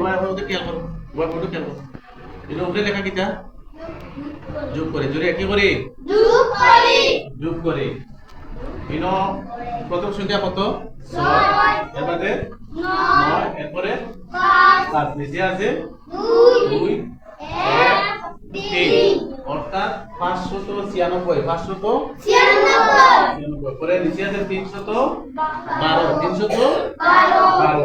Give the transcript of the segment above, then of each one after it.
এবার আমার ওদের খেয়াল করো খেয়াল উপরে লেখা কিটা যোগ করে জোরে কি করে? যোগ করি। যোগ করে। ইন প্রথম সংখ্যা কত? ছয়। এর বাদে নয়। এরপরে? পাঁচ। নিচে আছে? দুই। তিন। অর্থাৎ পাঁচশত ছিয়ানব্বই। পাঁচশত ছিয়ানব্বই। ছিয়ানব্বই। পরে নিচে আছে তিনশত বারো। তিনশত বারো।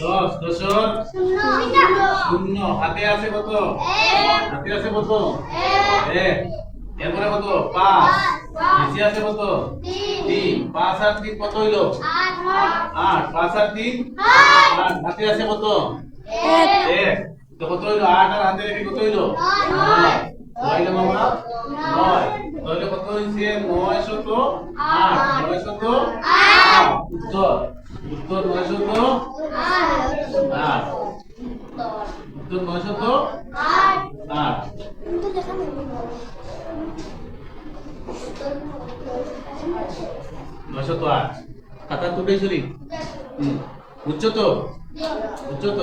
দশ দশ দশর? শূন্য। হাতে আছে কত? হাতে আছে কত? এক। এরপরে কত? পাঁচ। নিচে আছে কত? তিন। পাঁচ আর তিন কত হইল? আট। পাঁচ আর তিন? আট। হাতে আছে কত? এক। তো কত হইল? আট আর হাতে রেখে কত হইল? নয়। মামা নয়। তাহলে কত হইছে? নয় শত আট। নয় শত উত্তর। উত্তর নয় শত আট উত্তর নয় শত আট। নয় শত আট। খাতা তুলে শুনি উচ্চত উচ্চত